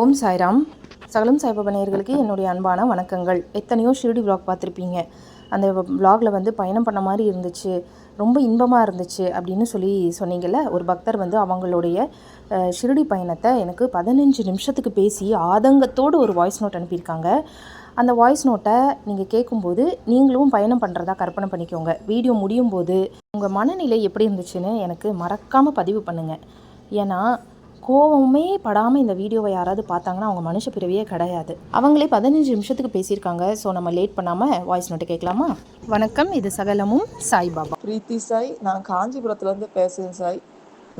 ஓம் சாய்ராம். சகலம் சாய்பாபா நேயர்களுக்கு என்னுடைய அன்பான வணக்கங்கள். எத்தனையோ ஷிரடி விளாக் பார்த்துருப்பீங்க. அந்த விளாகில் வந்து பயணம் பண்ண மாதிரி இருந்துச்சு. ரொம்ப இன்பமாக இருந்துச்சு அப்படின்னு சொல்லி சொன்னீங்கல்ல ஒரு பக்தர் வந்து அவங்களுடைய ஷிரடி பயணத்தை எனக்கு பதினஞ்சு நிமிஷத்துக்கு பேசி ஆதங்கத்தோடு ஒரு வாய்ஸ் நோட் அனுப்பியிருக்காங்க. அந்த வாய்ஸ் நோட்டை நீங்கள் கேட்கும்போது நீங்களும் பயணம் பண்ணுறதா கற்பனை பண்ணிக்கோங்க. வீடியோ முடியும் போது உங்கள் மனநிலை எப்படி இருந்துச்சுன்னு எனக்கு மறக்காமல் பதிவு பண்ணுங்கள் ஏன்னா கோவமே படாமல் இந்த வீடியோவை யாராவது பார்த்தாங்கன்னா அவங்க மனுஷ பிறவியே கிடையாது. அவங்களே பதினஞ்சு நிமிஷத்துக்கு பேசியிருக்காங்க. ஸோ நம்ம லேட் பண்ணாமல் வாய்ஸ் நோட்டு கேட்கலாமா? வணக்கம். இது சகலமும் சாய்பாபா பிரீத்தி சாய் நான் காஞ்சிபுரத்துலேருந்து பேசுகிறேன் சாய்.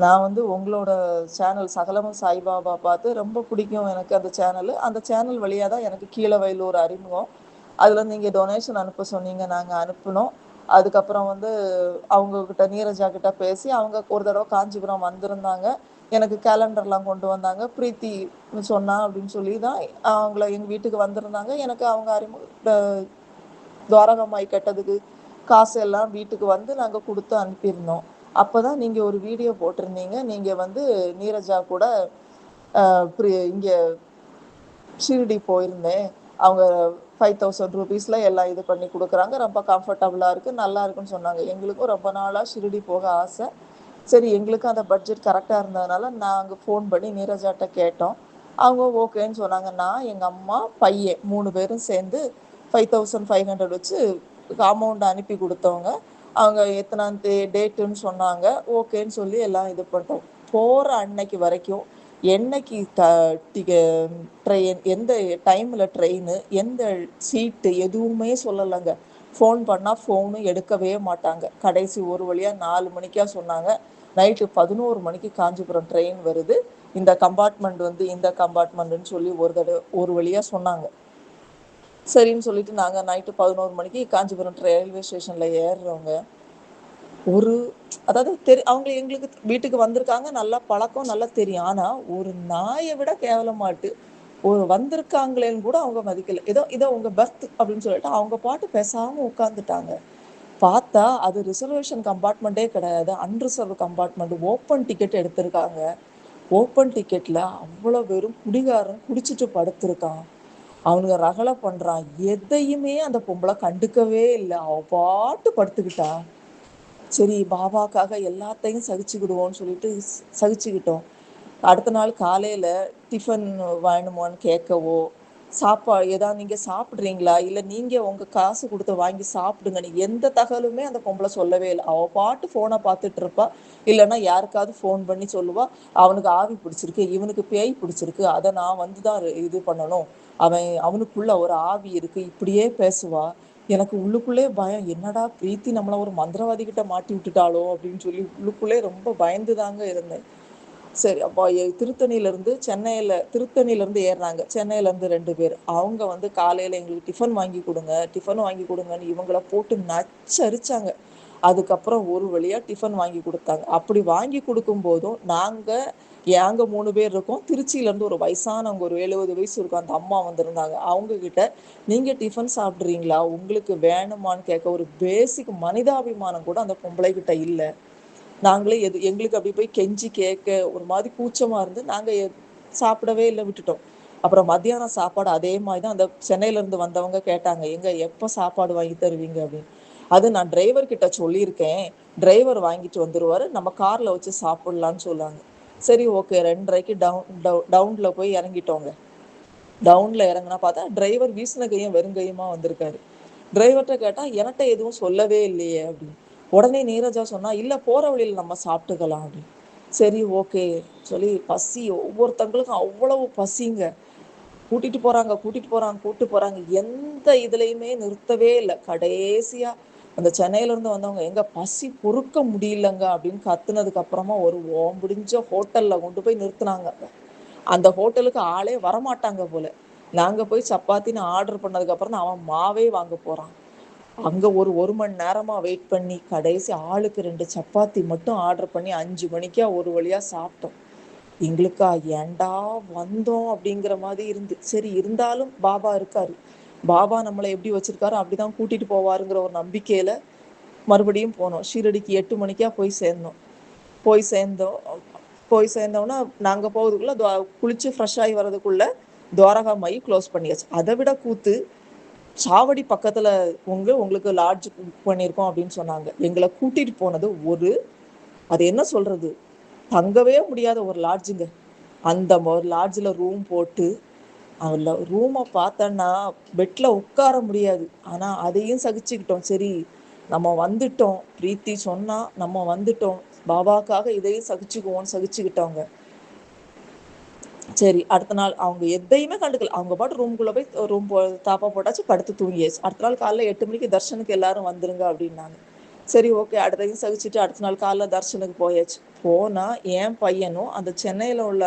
நான் வந்து உங்களோட சேனல் சகலமும் சாய்பாபா பார்த்து ரொம்ப பிடிக்கும் எனக்கு அந்த சேனல் அந்த சேனல் வழியாக தான் எனக்கு கீழே வயலூர் அறிமுகம். அதில் நீங்கள் டொனேஷன் அனுப்ப சொன்னீங்க நாங்கள் அனுப்பினோம். அதுக்கப்புறம் வந்து அவங்கக்கிட்ட நீரஜா கிட்ட பேசி அவங்க ஒரு தடவை காஞ்சிபுரம் வந்திருந்தாங்க. எனக்கு கேலண்டர்லாம் கொண்டு வந்தாங்க. பிரீத்தி சொன்னா அப்படின்னு சொல்லி தான் அவங்கள எங்கள் வீட்டுக்கு வந்திருந்தாங்க. எனக்கு அவங்க அறிமுக துவாரகமாய் கட்டதுக்கு காசு எல்லாம் வீட்டுக்கு வந்து நாங்கள் கொடுத்து அனுப்பியிருந்தோம். அப்போ தான் நீங்கள் ஒரு வீடியோ போட்டிருந்தீங்க. நீங்கள் வந்து நீரஜா கூட இங்கே ஷிரடி போயிருந்தேன். அவங்க ஃபைவ் தௌசண்ட் ருபீஸில் எல்லாம் இது பண்ணி கொடுக்குறாங்க. ரொம்ப கம்ஃபர்டபுளாக இருக்குது நல்லா இருக்குன்னு சொன்னாங்க. எங்களுக்கும் ரொம்ப நாளாக ஷிரடி போக ஆசை. சரி எங்களுக்கும் அந்த பட்ஜெட் கரெக்டாக இருந்ததுனால நாங்கள் ஃபோன் பண்ணி நீரஜாட்ட கேட்டோம். அவங்க ஓகேன்னு சொன்னாங்க. நான் எங்கள் அம்மா பையன் மூணு பேரும் சேர்ந்து ஃபைவ் தௌசண்ட் ஃபைவ் ஹண்ட்ரட் வச்சு அமௌண்ட் அனுப்பி கொடுத்தவங்க. அவங்க எத்தனாம் தே டேட்டுன்னு சொன்னாங்க. ஓகேன்னு சொல்லி எல்லாம் இது பண்ணிட்டோம். போகிற அன்னைக்கு வரைக்கும் என்னைக்கு த டிக ட்ரெயின் எந்த டைமில் ட்ரெயின் எந்த சீட்டு எதுவுமே சொல்லலைங்க. ஃபோன் பண்ணால் ஃபோனும் எடுக்கவே மாட்டாங்க. கடைசி ஒரு வழியாக நாலு மணிக்காக சொன்னாங்க. நைட்டு பதினோரு மணிக்கு காஞ்சிபுரம் ட்ரெயின் வருது. இந்த கம்பார்ட்மெண்ட் வந்து இந்த கம்பார்ட்மெண்ட்டுன்னு சொல்லி ஒரு தடவை ஒரு வழியாக சொன்னாங்க. சரின்னு சொல்லிட்டு நாங்கள் நைட்டு பதினோரு மணிக்கு காஞ்சிபுரம் ரயில்வே ஸ்டேஷனில் ஏறுறவங்க ஒரு அதாவது தெரி அவங்க எங்களுக்கு வீட்டுக்கு வந்திருக்காங்க. நல்லா பழக்கம் நல்லா தெரியும். ஆனால் ஒரு நாயை விட கேவலமாட்டு. ஒரு வந்திருக்காங்களேன்னு கூட அவங்க மதிக்கல. ஏதோ இதோ உங்க பர்த் அப்படின்னு சொல்லிட்டு அவங்க பாட்டு பேசாம உட்காந்துட்டாங்க பார்த்தா அது ரிசர்வேஷன் கம்பார்ட்மெண்ட்டே கிடையாது. அன்ரிசர்வ் கம்பார்ட்மெண்ட் ஓப்பன் டிக்கெட் எடுத்திருக்காங்க. ஓப்பன் டிக்கெட்ல அவ்வளோ வெறும் குடிகாரன் குடிச்சிட்டு படுத்திருக்கான். அவனுங்க ரகலை பண்றான். எதையுமே அந்த பொம்பளை கண்டுக்கவே இல்லை. அவ பாட்டு படுத்துக்கிட்டா. சரி பாபாக்காக எல்லாத்தையும் சகிச்சுக்கிடுவோம்னு சொல்லிட்டு சகிச்சுக்கிட்டோம். அடுத்த நாள் காலையில டிஃபன் வேணுமான்னு கேட்கவோ சாப்பா ஏதாவது நீங்க சாப்பிட்றீங்களா? இல்ல நீங்க உங்க காசு கொடுத்து வாங்கி சாப்பிடுங்கன்னு எந்த தகவலுமே அந்த பொம்பளை சொல்லவே இல்லை. அவ பாட்டு போனை பார்த்துட்டு இருப்பா. இல்லைன்னா யாருக்காவது ஃபோன் பண்ணி சொல்லுவா. அவனுக்கு ஆவி பிடிச்சிருக்கு இவனுக்கு பேய் பிடிச்சிருக்கு. அதை நான் வந்து தான் இது பண்ணணும். அவன் அவனுக்குள்ள ஒரு ஆவி இருக்கு. இப்படியே பேசுவா. எனக்கு உள்ளுக்குள்ளே பயம். என்னடா பிரீத்தி நம்மளை ஒரு மந்திரவாதி கிட்ட மாட்டி விட்டுட்டாளோ அப்படின்னு சொல்லி உள்ளுக்குள்ளே ரொம்ப பயந்து தாங்க இருந்தேன். சரி அப்போ திருத்தணியிலேருந்து சென்னையில் திருத்தணியிலேருந்து ஏறுறாங்க. சென்னையிலேருந்து ரெண்டு பேர். அவங்க வந்து காலையில் எங்களுக்கு டிஃபன் வாங்கி கொடுங்க டிஃபன் வாங்கி கொடுங்கன்னு இவங்கள போட்டு நச்சரிச்சாங்க. அதுக்கப்புறம் ஒரு வழியாக டிஃபன் வாங்கி கொடுத்தாங்க. அப்படி வாங்கி கொடுக்கும் போதும் நாங்கள் ஏங்க மூணு பேர் இருக்கோம். திருச்சியிலேருந்து ஒரு வயசானவங்க ஒரு எழுபது வயசு இருக்கும் அந்த அம்மா வந்திருந்தாங்க. அவங்க கிட்ட டிஃபன் சாப்பிட்றீங்களா? உங்களுக்கு வேணுமான்னு கேட்க ஒரு பேசிக் மனிதாபிமானம் கூட அந்த பொம்பளை கிட்ட இல்லை. நாங்களே எது எங்களுக்கு அப்படி போய் கெஞ்சி கேட்க ஒரு மாதிரி கூச்சமாக இருந்து நாங்கள் எ- சாப்பிடவே இல்லை விட்டுட்டோம். அப்புறம் மத்தியானம் சாப்பாடு அதே மாதிரி தான் அந்த சென்னையிலேருந்து வந்தவங்க கேட்டாங்க எங்கே எப்போ சாப்பாடு வாங்கி தருவீங்க? அப்படின்னு. அது நான் டிரைவர் கிட்ட சொல்லியிருக்கேன். டிரைவர் வாங்கிட்டு வந்துடுவார் நம்ம காரில் வச்சு சாப்பிட்லான்னு சொல்லாங்க சரி ஓகே ரெண்டரைக்கு டவுன் டவுனில் போய் இறங்கிட்டோங்க. டவுனில் இறங்குனா பார்த்தா டிரைவர் வீசின கையும் வெறுங்கையுமா வந்திருக்காரு. டிரைவர்கிட்ட கேட்டால் என்கிட்ட எதுவும் சொல்லவே இல்லையே அப்படின்னு. உடனே நீரஜா சொன்னா இல்ல போற வழியில நம்ம சாப்பிட்டுக்கலாம் அப்படின்னு சரி ஓகே சொல்லி பசி ஒவ்வொருத்தங்களுக்கும் அவ்வளவு பசிங்க. கூட்டிட்டு போறாங்க கூட்டிட்டு போறாங்க கூட்டிட்டு போறாங்க. எந்த இதுலயுமே நிறுத்தவே இல்லை. கடைசியா அந்த சென்னையில இருந்து வந்தவங்க எங்க பசி பொறுக்க முடியலங்க அப்படின்னு கத்துனதுக்கு அப்புறமா ஒரு ஓம்பிடிஞ்ச ஹோட்டல்ல கொண்டு போய் நிறுத்தினாங்க. அந்த ஹோட்டலுக்கு ஆளே வரமாட்டாங்க போல. நாங்க போய் சப்பாத்தின்னு ஆர்டர் பண்ணதுக்கு அப்புறம் தான் அவன் மாவே வாங்க போறான். அங்க ஒரு ஒரு மணி நேரமா வெயிட் பண்ணி கடைசி ஆளுக்கு ரெண்டு சப்பாத்தி மட்டும் ஆர்டர் பண்ணி அஞ்சு மணிக்கா ஒரு வழியா சாப்பிட்டோம். எங்களுக்கா ஏன்டா வந்தோம் அப்படிங்கிற மாதிரி இருந்து சரி இருந்தாலும் பாபா இருக்காரு. பாபா நம்மளை எப்படி வச்சிருக்காரோ அப்படிதான் கூட்டிட்டு போவாருங்கிற ஒரு நம்பிக்கையில மறுபடியும் போனோம். ஷீரடிக்கு எட்டு மணிக்கா போய் சேர்ந்தோம். போய் சேர்ந்தோம். போய் சேர்ந்தோம்னா நாங்கள் போகிறதுக்குள்ள குளிச்சு ஃப்ரெஷ் ஆகி வர்றதுக்குள்ள துவாரகா மை க்ளோஸ் பண்ணியாச்சு. அதை விட கூத்து சாவடி பக்கத்தில் உங்க உங்களுக்கு லாட்ஜ் புக் பண்ணியிருக்கோம் அப்படின்னு சொன்னாங்க. எங்களை கூட்டிகிட்டு போனது ஒரு அது என்ன சொல்கிறது தங்கவே முடியாத ஒரு லாட்ஜுங்க அந்த ஒரு லாட்ஜில் ரூம் போட்டு அதில் ரூமை பார்த்தோன்னா பெட்டில் உட்கார முடியாது. ஆனால் அதையும் சகிச்சுக்கிட்டோம். சரி நம்ம வந்துட்டோம். பிரீத்தி சொன்னால் நம்ம வந்துட்டோம். பாபாக்காக இதையும் சகிச்சுக்குவோம்னு சகிச்சுக்கிட்டோங்க சரி அடுத்த நாள் அவங்க எதையுமே கண்டுக்கல. அவங்க பாட்டு ரூம்குள்ளே போய் ரூம் போ தாப்பா போட்டாச்சு படுத்து தூங்கியாச்சு. அடுத்த நாள் காலைல எட்டு மணிக்கு தர்ஷனுக்கு எல்லாரும் வந்துருங்க அப்படின்னாங்க. சரி ஓகே அடுத்ததையும் சகிச்சுட்டு அடுத்த நாள் காலைல தர்ஷனுக்கு போயாச்சு. போனால் என் பையனும் அந்த சென்னையில் உள்ள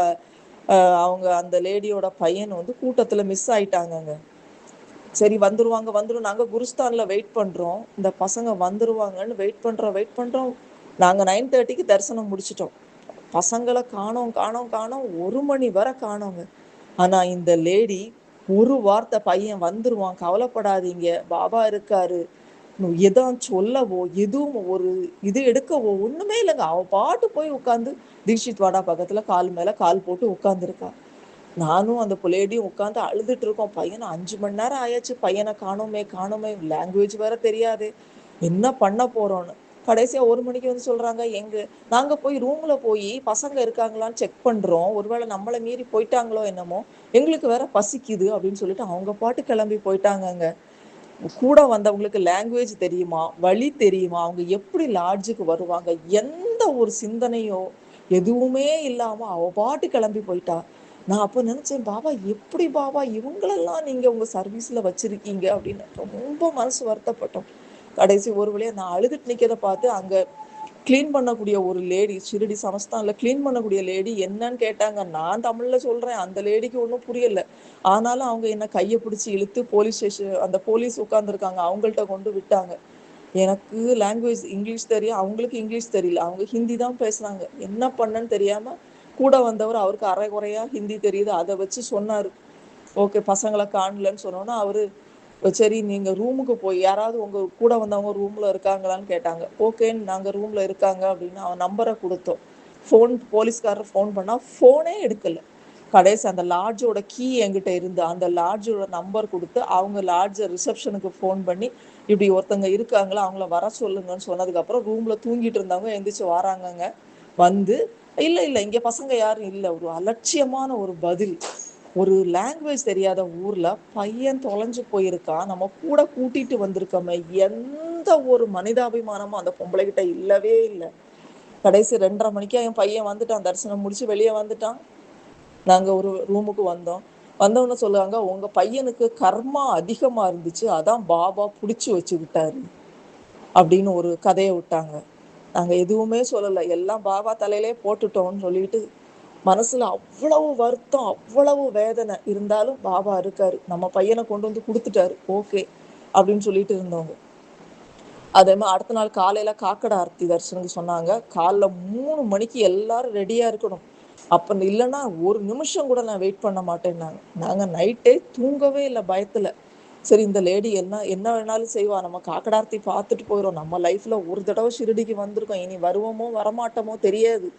அவங்க அந்த லேடியோட பையனும் வந்து கூட்டத்தில் மிஸ் ஆயிட்டாங்கங்க. சரி வந்துருவாங்க வந்துடும் நாங்கள் குருஸ்தானில் வெயிட் பண்ணுறோம் இந்த பசங்க வந்துருவாங்கன்னு வெயிட் பண்ணுறோம் வெயிட் பண்ணுறோம் நாங்கள் நைன் தேர்ட்டிக்கு தரிசனம் முடிச்சிட்டோம். பசங்களை காணோம் காணோம் காணோம். ஒரு மணி வரை காணோங்க. ஆனா இந்த லேடி ஒரு வார்த்தை பையன் வந்துருவான். கவலைப்படாதீங்க. பாபா இருக்காரு. எதான் சொல்லவோ எதுவும் ஒரு இது எடுக்கவோ ஒண்ணுமே இல்லைங்க. அவன் பாட்டு போய் உட்காந்து தீக்ஷித் வாடா பக்கத்துல கால் மேல கால் போட்டு உட்காந்துருக்கா நானும் அந்த பிள்ளையடியும் உட்காந்து அழுதுட்டு இருக்கோம். பையனை அஞ்சு மணி நேரம் ஆயாச்சு. பையனை காணோமே காணோமே. லாங்குவேஜ் வேற தெரியாது. என்ன பண்ண போறோம்னு. கடைசியா ஒரு மணிக்கு வந்து சொல்றாங்க எங்க நாங்க போய் ரூம்ல போய் பசங்க இருக்காங்களான்னு செக் பண்றோம். ஒருவேளை நம்மளை மீறி போயிட்டாங்களோ என்னமோ எங்களுக்கு வேற பசிக்குது அப்படின்னு சொல்லிட்டு அவங்க பாட்டு கிளம்பி போயிட்டாங்கங்க. கூட வந்தவங்களுக்கு லாங்குவேஜ் தெரியுமா வழி தெரியுமா அவங்க எப்படி லாட்ஜுக்கு வருவாங்க எந்த ஒரு சிந்தனையோ எதுவுமே இல்லாம அவ பாட்டு கிளம்பி போயிட்டா. நான் அப்போ நினைச்சேன் பாபா எப்படி பாபா இவங்களெல்லாம் நீங்க உங்க சர்வீஸ்ல வச்சிருக்கீங்க? அப்படின்னு ரொம்ப மனசு வருத்தப்பட்டோம். கடைசி ஒரு வழியா நான் அழுதுட்டு நிக்கிறத பார்த்து அங்க க்ளீன் பண்ணக்கூடிய ஒரு லேடி ஷிரடி சமஸ்தான்ல க்ளீன் பண்ணக்கூடிய லேடி என்னன்னு கேட்டாங்க. நான் தமிழ்ல சொல்றேன். அந்த லேடிக்கு ஒன்றும் புரியல. ஆனாலும் அவங்க என்ன கையை பிடிச்சி இழுத்து போலீஸ் ஸ்டேஷன் அந்த போலீஸ் உட்கார்ந்துருக்காங்க. அவங்கள்ட்ட கொண்டு விட்டாங்க. எனக்கு லாங்குவேஜ் இங்கிலீஷ் தெரியும். அவங்களுக்கு இங்கிலீஷ் தெரியல. அவங்க ஹிந்தி தான் பேசுறாங்க. என்ன பண்ணன்னு தெரியாம கூட வந்தவர் அவருக்கு அரை குறையா ஹிந்தி தெரியுது. அதை வச்சு சொன்னாரு. ஓகே பசங்களை காணலன்னு சொன்னோன்னா அவரு சரி நீங்க ரூமுக்கு போய் யாராவது உங்க கூட வந்தவங்க ரூம்ல இருக்காங்களான்னு கேட்டாங்க. ஓகேன்னு நாங்க ரூம்ல இருக்காங்க அப்படின்னு அவன் நம்பரை கொடுத்தோம். ஃபோன் போலீஸ்காரர் ஃபோன் பண்ணா ஃபோனே எடுக்கல. கடைசி அந்த லாட்ஜோட கீ என்கிட்ட இருந்து அந்த லாட்ஜோட நம்பர் கொடுத்து அவங்க லாட்ஜ் ரிசப்ஷனுக்கு ஃபோன் பண்ணி இப்படி ஒருத்தங்க இருக்காங்களா அவங்கள வர சொல்லுங்கன்னு சொன்னதுக்கப்புறம் ரூம்ல தூங்கிட்டு இருந்தவங்க எந்திரிச்சு வராங்கங்க. வந்து இல்லை இல்லை இங்கே பசங்க யாரும் இல்லை. ஒரு அலட்சியமான ஒரு பதில். ஒரு லாங்குவேஜ் தெரியாத ஊர்ல பையன் தொலைஞ்சு போயிருக்கான். நம்ம கூட கூட்டிட்டு வந்திருக்கோமே. எந்த ஒரு மனிதாபிமானமும் அந்த பொம்பளை கிட்ட இல்லவே இல்லை. கடைசி ரெண்டரை மணிக்கு என் பையன் வந்துட்டான். தரிசனம் முடிச்சு வெளியே வந்துட்டான். நாங்க ஒரு ரூமுக்கு வந்தோம். வந்தவொன்னே சொல்லுவாங்க உங்க பையனுக்கு கர்மா அதிகமா இருந்துச்சு. அதான் பாபா புடிச்சு வச்சுக்கிட்டாரு அப்படின்னு ஒரு கதையை விட்டாங்க. நாங்க எதுவுமே சொல்லலை. எல்லாம் பாபா தலையிலே போட்டுட்டோம்னு சொல்லிட்டு மனசுல அவ்வளவு வருத்தம் அவ்வளவு வேதனை இருந்தாலும் பாபா இருக்காரு. நம்ம பையனை கொண்டு வந்து கொடுத்துட்டாரு. ஓகே அப்படின்னு சொல்லிட்டு இருந்தவங்க. அதே மாதிரி அடுத்த நாள் காலையில காக்கடை ஆர்த்தி தரிசனுக்கு சொன்னாங்க. காலைல மூணு மணிக்கு எல்லாரும் ரெடியா இருக்கணும். அப்ப இல்லைன்னா ஒரு நிமிஷம் கூட நான் வெயிட் பண்ண மாட்டேன்னாங்க. நாங்க நைட்டே தூங்கவே இல்லை பயத்துல. சரி இந்த லேடி என்ன என்ன வேணாலும் செய்வா. நம்ம காக்கடார்த்தி பார்த்துட்டு போயிடும் நம்ம லைஃப்ல ஒரு தடவை ஷிரடிக்கு வந்திருக்கோம். இனி வருவோமோ வரமாட்டோமோ தெரியாது.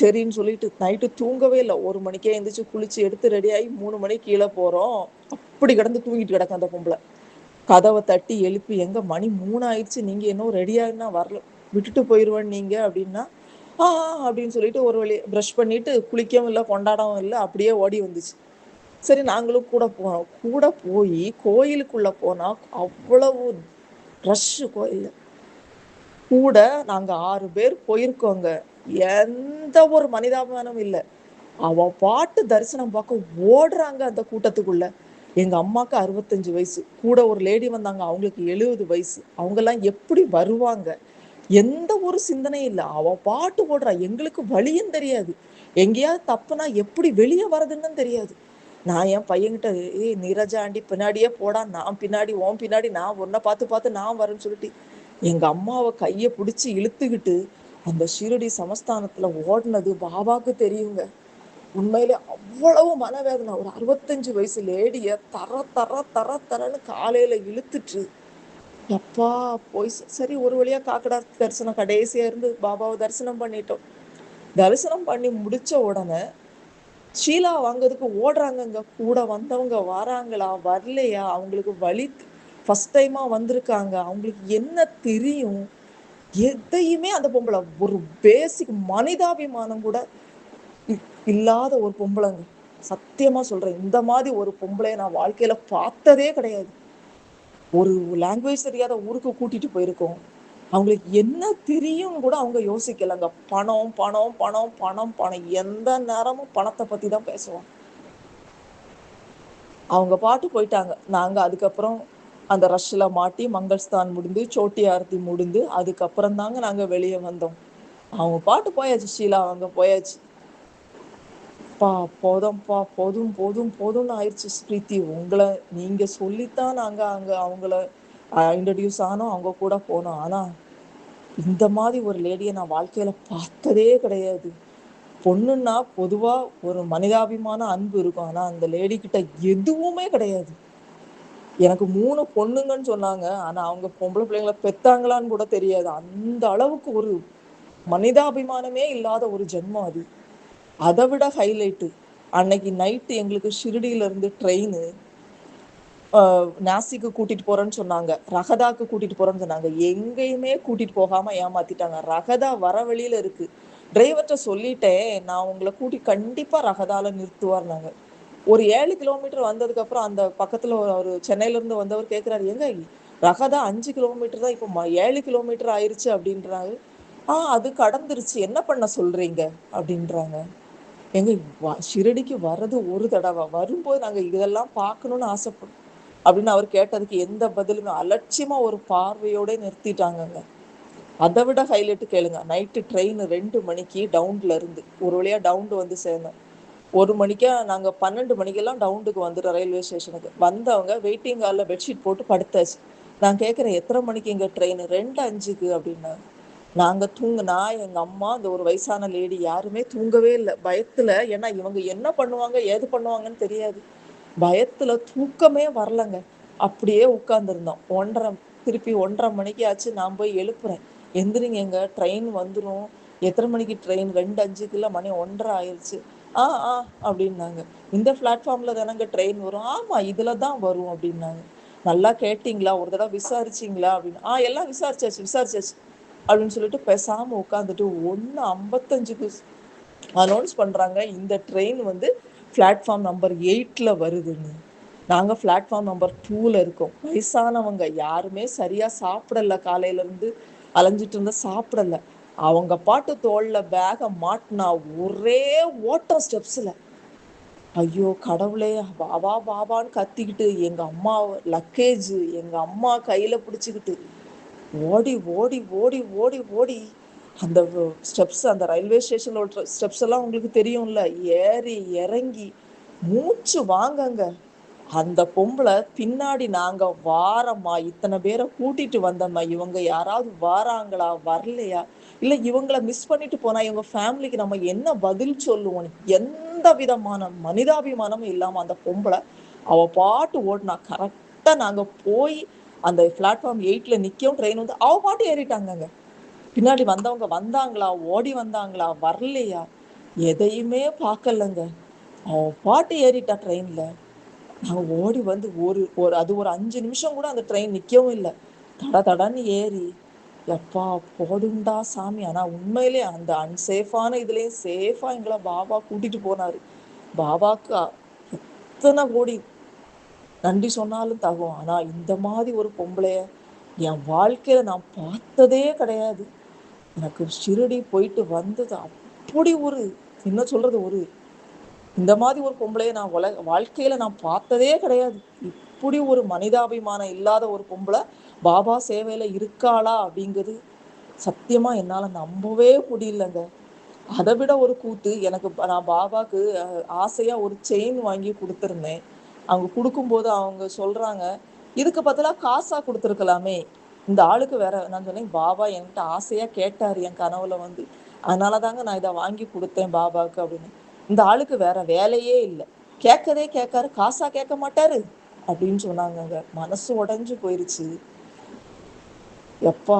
சரின்னு சொல்லிட்டு நைட்டு தூங்கவே இல்லை. ஒரு மணிக்கே எழுந்திரிச்சு குளிச்சு எடுத்து ரெடி ஆகி மூணு மணிக்கு கீழே போறோம். அப்படி கிடந்து தூங்கிட்டு கிடக்கும் அந்த பொம்பளை. கதவை தட்டி எழுப்பி எங்க மணி மூணு ஆயிடுச்சு. நீங்க இன்னும் ரெடியாகுன்னா வரல. விட்டுட்டு போயிடுவேன் நீங்க அப்படின்னா ஆ ஆ, அப்படின்னு சொல்லிட்டு ஒரு வழி ப்ரஷ் பண்ணிட்டு குளிக்கவும் இல்லை கொண்டாடவும் இல்லை அப்படியே ஓடி வந்துச்சு. சரி நாங்களும் கூட போனோம். கூட போய் கோயிலுக்குள்ள போனா அவ்வளவு ரஷ்ஷு கோயில். கூட நாங்க ஆறு பேர் போயிருக்கோங்க. எந்த ஒரு மனிதாபிமானம் இல்லை. அவ பாட்டு தரிசனம் பார்க்க ஓடுறாங்க அந்த கூட்டத்துக்குள்ள. எங்க அம்மாக்கு அறுபத்தஞ்சு வயசு. கூட ஒரு லேடி வந்தாங்க அவங்களுக்கு எழுபது வயசு. அவங்கெல்லாம் எப்படி வருவாங்க? எந்த ஒரு சிந்தனையும் இல்லை. அவ பாட்டு ஓடுறா. எங்களுக்கு வழியும் தெரியாது. எங்கேயாவது தப்புனா எப்படி வெளியே வரதுன்னு தெரியாது. நான் என் பையன்கிட்ட ஏய் நீரஜாண்டி பின்னாடியே போடா. நான் பின்னாடி ஓன் பின்னாடி. நான் உன்னை பார்த்து பார்த்து நான் வரேன்னு சொல்லிட்டு. எங்க அம்மாவை கையை பிடிச்சி இழுத்துக்கிட்டு அந்த ஷீரடி சமஸ்தானத்துல ஓடினது பாபாக்கு தெரியுங்க. உண்மையிலே அவ்வளவு மனவேதனை. ஒரு அறுபத்தஞ்சு வயசு லேடிய தர தர தர தரன்னு காலையில இழுத்துட்டு அப்பா போய் சரி ஒரு வழியா காக்கடா தரிசனம் கடைசியா இருந்து பாபாவை தரிசனம் பண்ணிட்டோம். தரிசனம் பண்ணி முடிச்ச உடனே ஷீலா வாங்குறதுக்கு ஓடுறாங்கங்க. கூட வந்தவங்க வராங்களா? வரலையா? அவங்களுக்கு வழி ஃபர்ஸ்ட் டைமா வந்திருக்காங்க. அவங்களுக்கு என்ன தெரியும்? எதையுமே அந்த பொம்பளை ஒரு பேசிக் மனிதாபிமானம் கூட இ- இல்லாத ஒரு பொம்பளைங்க. சத்தியமா சொல்றேன் இந்த மாதிரி ஒரு பொம்பளைய நான் வாழ்க்கையில பார்த்ததே கிடையாது. ஒரு லாங்குவேஜ் தெரியாத ஊருக்கு கூட்டிட்டு போயிருக்கோம். அவங்களுக்கு என்ன தெரியும் கூட அவங்க யோசிக்கலங்க. பணம் பணம் பணம் பணம் பணம் எந்த நேரமும் பணத்தை பத்தி தான் பேசுவோம் அவங்க பாட்டு போயிட்டாங்க. நாங்க அதுக்கப்புறம் அந்த ரஷ்ல மாட்டி மங்கள்ஸ்தான் முடிந்து சோட்டி ஆரத்தி முடிந்து அதுக்கப்புறம் தாங்க நாங்க வெளியே வந்தோம். அவங்க பாட்டு போயாச்சு ஷீலா அவங்க போயாச்சு. பா போதும்ப்பா போதும் போதும் போதும்னு ஆயிடுச்சு. ஸ்ரீதி உங்களை நீங்க சொல்லித்தான் நாங்க அங்க அவங்கள இன்ட்ரடியூஸ் ஆனோம் அவங்க கூட போனோம். ஆனா இந்த மாதிரி ஒரு லேடியை நான் வாழ்க்கையில பார்த்ததே கிடையாது. பொண்ணுன்னா பொதுவா ஒரு மனிதாபிமான அன்பு இருக்கும். ஆனா அந்த லேடி கிட்ட எதுவுமே கிடையாது. எனக்கு மூணு பொண்ணுங்கன்னு சொன்னாங்க. ஆனா அவங்க பொம்பளை பிள்ளைங்களை பெத்தாங்களான்னு கூட தெரியாது. அந்த அளவுக்கு ஒரு மனிதாபிமானமே இல்லாத ஒரு ஜென்மம் அது. அதை விட ஹைலைட்டு அன்னைக்கு நைட்டு எங்களுக்கு ஷிரடியில இருந்து ட்ரெயின் நாசிக்கு கூட்டிட்டு போறேன்னு சொன்னாங்க. ரகதாக்கு கூட்டிட்டு போறேன்னு சொன்னாங்க. எங்கேயுமே கூட்டிட்டு போகாம ஏமாத்திட்டாங்க. ரகதா வர வழியில இருக்கு. டிரைவர்கிட்ட சொல்லிட்டேன் நான் உங்களை கூட்டி கண்டிப்பா ரகதால நிறுத்துவார்னாங்க. ஒரு ஏழு கிலோமீட்டர் வந்ததுக்கு அப்புறம் அந்த பக்கத்துல ஒரு சென்னையில இருந்து வந்தவர் கேட்கிறாரு எங்க ரகதா அஞ்சு கிலோமீட்டர் தான் இப்போ ம- ஏழு கிலோமீட்டர் ஆயிருச்சு அப்படின்றாங்க ஆஹ் அது கடந்துருச்சு என்ன பண்ண சொல்றீங்க? அப்படின்றாங்க. எங்க ஷிரடிக்கு வர்றது ஒரு தடவை வரும்போது நாங்க இதெல்லாம் பார்க்கணும்னு ஆசைப்படும் அப்படின்னு அவர் கேட்டதுக்கு எந்த பதிலுமே அலட்சியமா ஒரு பார்வையோட நிறுத்திட்டாங்கங்க. அதை விட ஹைலைட் கேளுங்க நைட்டு ட்ரெயின் ரெண்டு மணிக்கு டவுன்ல இருந்து ஒரு வழியா டவுன் வந்து சேர்ந்தோம். ஒரு மணிக்கா நாங்க பன்னெண்டு மணிக்கெல்லாம் டவுனுக்கு வந்துட்டோம் ரயில்வே ஸ்டேஷனுக்கு வந்தவங்க வெயிட்டிங் ஹாலில் பெட்ஷீட் போட்டு படுத்தாச்சு. நான் கேட்குறேன் எத்தனை மணிக்கு இங்கே ட்ரெயின் ரெண்டு அஞ்சுக்கு அப்படின்னாங்க. நாங்கள் தூங்க நான் எங்கள் அம்மா அந்த ஒரு வயசான லேடி யாருமே தூங்கவே இல்லை. பயத்தில் ஏன்னா இவங்க என்ன பண்ணுவாங்க ஏது பண்ணுவாங்கன்னு தெரியாது. பயத்தில் தூக்கமே வரலங்க. அப்படியே உட்காந்துருந்தோம் ஒன்றரை திருப்பி ஒன்றரை மணிக்கு ஆச்சு. நான் போய் எழுப்புறேன். எந்திரிங்க எங்க ட்ரெயின் வந்துடும் எத்தனை மணிக்கு ட்ரெயின் ரெண்டு அஞ்சுக்குள்ள மணி ஒன்றரை ஆயிடுச்சு ஆ ஆ அப்படின்னாங்க. இந்த பிளாட்ஃபார்ம்ல தானங்க ட்ரெயின் வரும். ஆமா இதுல தான் வரும் அப்படின்னாங்க. நல்லா கேட்டிங்களா? ஒரு தடவை விசாரிச்சிங்களா? அப்படின்னு. ஆ எல்லாம் விசாரிச்சாச்சு விசாரிச்சாச்சு. அப்படின்னு சொல்லிட்டு பேசாம உட்காந்துட்டு ஒன்று ஐம்பத்தஞ்சுக்கு அனௌன்ஸ் பண்றாங்க. இந்த ட்ரெயின் வந்து பிளாட்ஃபார்ம் நம்பர் எயிட்ல வருதுன்னு நாங்கள் பிளாட்ஃபார்ம் நம்பர் டூவில் இருக்கோம். வயசானவங்க யாருமே சரியாக சாப்பிடல. காலையிலேருந்து அலைஞ்சிட்டு இருந்தால் சாப்பிடல. அவங்க பாட்டு தோல்ல பேக மாட்டினா ஒரே ஓட்டம் ஸ்டெப்ஸ்ல ஐயோ கடவுளே பாபா பாபான்னு கத்திக்கிட்டு எங்க அம்மா லக்கேஜ் எங்க அம்மா கையில பிடிச்சுக்கிட்டு ஓடி ஓடி ஓடி ஓடி ஓடி அந்த ஸ்டெப்ஸ் அந்த ரயில்வே ஸ்டேஷன்ல ஸ்டெப்ஸ் எல்லாம் உங்களுக்கு தெரியும்ல? ஏறி இறங்கி மூச்சு வாங்கங்க. அந்த பொம்பளை பின்னாடி நாங்க வாரம்மா இத்தனை பேரை கூட்டிட்டு வந்தோம்மா இவங்க யாராவது வாராங்களா வரலையா? இல்ல இவங்கள மிஸ் பண்ணிட்டு போனா இவங்க ஃபேமிலிக்கு நம்ம என்ன பதில் சொல்லுவோம்? எந்த விதமான மனிதாபிமானமும் இல்லாம அந்த பொம்பளை அவ பாட்டு ஓடினா கரெக்டா நாங்க போய் அந்த பிளாட்ஃபார்ம் எயிட்ல நிக்கவும் ட்ரெயின் வந்து அவ பாட்டு ஏறிட்டாங்கங்க. பின்னாடி வந்தவங்க வந்தாங்களா ஓடி வந்தாங்களா வரலையா? எதையுமே பார்க்கலங்க. அவ பாட்டு ஏறிட்டா ட்ரெயின்ல நான் ஓடி வந்து ஒரு ஒரு அது ஒரு அஞ்சு நிமிஷம் கூட அந்த ட்ரெயின் நிற்கவும் இல்லை. தட தடன்னு ஏறி எப்பா போடுண்டா சாமி. ஆனால் உண்மையிலே அந்த அன்சேஃபான இதுலேயும் சேஃபாக எங்களை பாபா கூட்டிட்டு போனார். பாபாக்கு எத்தனை கோடி நன்றி சொன்னாலும் தகும். ஆனால் இந்த மாதிரி ஒரு பொம்பளைய என் வாழ்க்கையில நான் பார்த்ததே கிடையாது. எனக்கு ஷிரடி போயிட்டு வந்தது. அப்படி ஒரு என்ன சொல்றது ஒரு இந்த மாதிரி ஒரு பொம்பளையை நான் உலக வாழ்க்கையில நான் பார்த்ததே கிடையாது. இப்படி ஒரு மனிதாபிமானம் இல்லாத ஒரு பொம்பளை பாபா சேவையில இருக்காளா அப்படிங்கிறது சத்தியமா என்னால நம்பவே முடியலங்க. அதை விட ஒரு கூத்து எனக்கு நான் பாபாக்கு ஆசையா ஒரு செயின் வாங்கி கொடுத்துருந்தேன். அவங்க கொடுக்கும்போது அவங்க சொல்றாங்க இதுக்கு பதிலாக காசா கொடுத்துருக்கலாமே. இந்த ஆளுக்கு வேற நான் சொன்னேன் பாபா என்கிட்ட ஆசையா கேட்டார் என் கனவுல வந்து. அதனால தாங்க நான் இதை வாங்கி கொடுத்தேன் பாபாவுக்கு அப்படின்னு. இந்த ஆளுக்கு வேற வேலையே இல்லை. கேட்கதே கேட்காரு காசா கேட்க மாட்டாரு அப்படின்னு சொன்னாங்கங்க. மனசு உடஞ்சு போயிருச்சு. எப்பா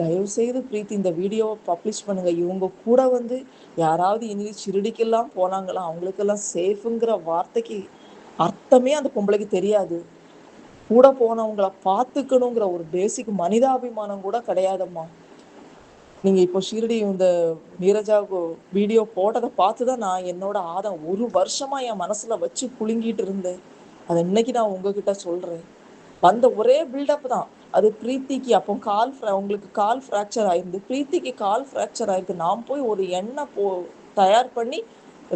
தயவு செய்து பிரீத்தி இந்த வீடியோவை பப்ளிஷ் பண்ணுங்க. இவங்க கூட வந்து யாராவது இனி சிறுடிக்கெல்லாம் போனாங்களா? அவங்களுக்கெல்லாம் சேஃபுங்கிற வார்த்தைக்கு அர்த்தமே அந்த பொம்பளைக்கு தெரியாது. கூட போனவங்கள பார்த்துக்கணுங்கிற ஒரு பேசிக் மனிதாபிமானம் கூட கிடையாதம்மா. நீங்க இப்போ ஷீரடி இந்த நீரஜா வீடியோ போட்டதை பார்த்து தான் நான் என்னோட ஆதம் ஒரு வருஷமா என் மனசுல வச்சு புழுங்கிட்டு இருந்தேன். அதை இன்னைக்கு நான் உங்ககிட்ட சொல்றேன். வந்த ஒரே பில்டப் தான். அது பிரீத்திக்கு அப்போ கால் உங்களுக்கு கால் ஃப்ராக்சர் ஆயிருந்து பிரீத்திக்கு கால் ஃப்ராக்சர் ஆயிருக்கு. நான் போய் ஒரு எண்ணெய் போ தயார் பண்ணி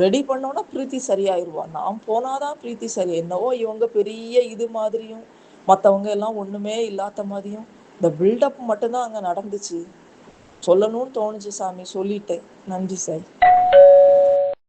ரெடி பண்ணோன்னா பிரீத்தி சரியாயிருவா. நான் போனாதான் பிரீத்தி சரி. என்னவோ இவங்க பெரிய இது மாதிரியும் மற்றவங்க எல்லாம் ஒண்ணுமே இல்லாத மாதிரியும். இந்த பில்டப் மட்டும்தான் அங்க நடந்துச்சு. சொல்லணும்னு தோணுச்சு சாமி சொல்லிட்டேன். நன்றி சார்.